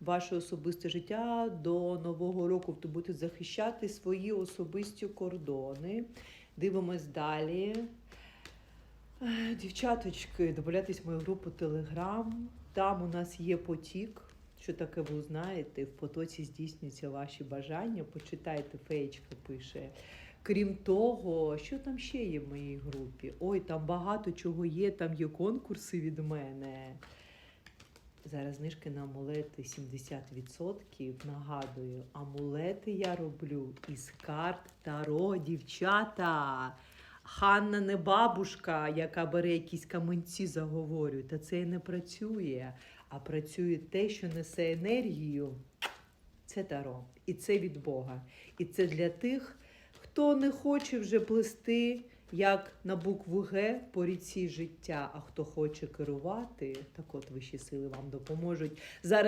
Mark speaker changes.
Speaker 1: ваше особисте життя до нового року. Ви будете захищати свої особисті кордони. Дивимось далі. Дівчаточки, добавляйтесь в мою групу Телеграм. Там у нас є потік. Що таке ви знаєте? В потоці здійснюються ваші бажання. Почитайте, феєчка пише. Крім того, що там ще є в моїй групі? Ой, там багато чого є, там є конкурси від мене. Зараз знижки на амулети 70%. Нагадую, амулети я роблю із карт Таро, дівчата. Ханна не бабушка, яка бере якісь каменці, заговорює. Та це і не працює. А працює те, що несе енергію. Це таро. І це від Бога. І це для тих, хто не хоче вже плести як на букву Г по ріці життя, а хто хоче керувати, так от вищі сили вам допоможуть. Зараз